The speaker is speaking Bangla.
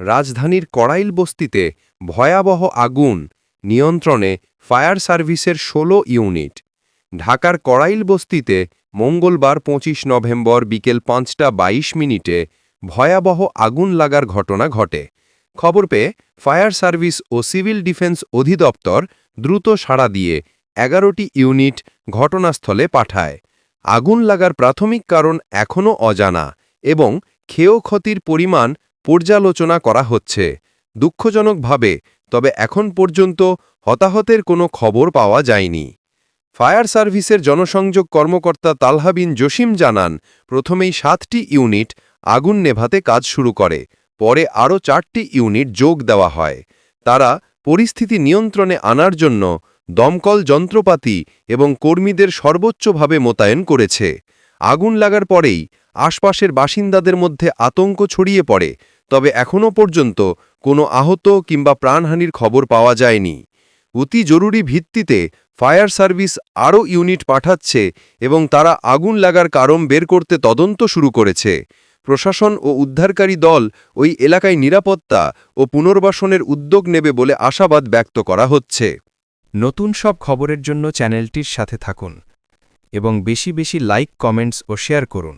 রাজধানীর কড়াইল বস্তিতে ভয়াবহ আগুন নিয়ন্ত্রণে ফায়ার সার্ভিসের ১৬ ইউনিট। ঢাকার কড়াইল বস্তিতে মঙ্গলবার ২৫ নভেম্বর বিকেল পাঁচটা ২২ মিনিটে ভয়াবহ আগুন লাগার ঘটনা ঘটে। খবর পেয়ে ফায়ার সার্ভিস ও সিভিল ডিফেন্স অধিদপ্তর দ্রুত সাড়া দিয়ে এগারোটি ইউনিট ঘটনাস্থলে পাঠায়। আগুন লাগার প্রাথমিক কারণ এখনও অজানা এবং ক্ষেয় ক্ষতির পরিমাণ পর্যালোচনা করা হচ্ছে। দুঃখজনকভাবে, তবে এখন পর্যন্ত হতাহতের কোনো খবর পাওয়া যায়নি। ফায়ার সার্ভিসের জনসংযোগ কর্মকর্তা তালহাবিন জসিম জানান, প্রথমেই সাতটি ইউনিট আগুন নেভাতে কাজ শুরু করে, পরে আরও চারটি ইউনিট যোগ দেওয়া হয়। তারা পরিস্থিতি নিয়ন্ত্রণে আনার জন্য দমকল যন্ত্রপাতি এবং কর্মীদের সর্বোচ্চভাবে মোতায়েন করেছে। আগুন লাগার পরেই আশপাশের বাসিন্দাদের মধ্যে আতঙ্ক ছড়িয়ে পড়ে তবে এখনও পর্যন্ত কোনো আহত কিংবা প্রাণহানির খবর পাওয়া যায়নি। অতি জরুরি ভিত্তিতে ফায়ার সার্ভিস আরও ইউনিট পাঠাচ্ছে এবং তারা আগুন লাগার কারণ বের করতে তদন্ত শুরু করেছে। প্রশাসন ও উদ্ধারকারী দল ওই এলাকায় নিরাপত্তা ও পুনর্বাসনের উদ্যোগ নেবে বলে আশাবাদ ব্যক্ত করা হচ্ছে। নতুন সব খবরের জন্য চ্যানেলটির সাথে থাকুন এবং বেশি বেশি লাইক, কমেন্টস ও শেয়ার করুন।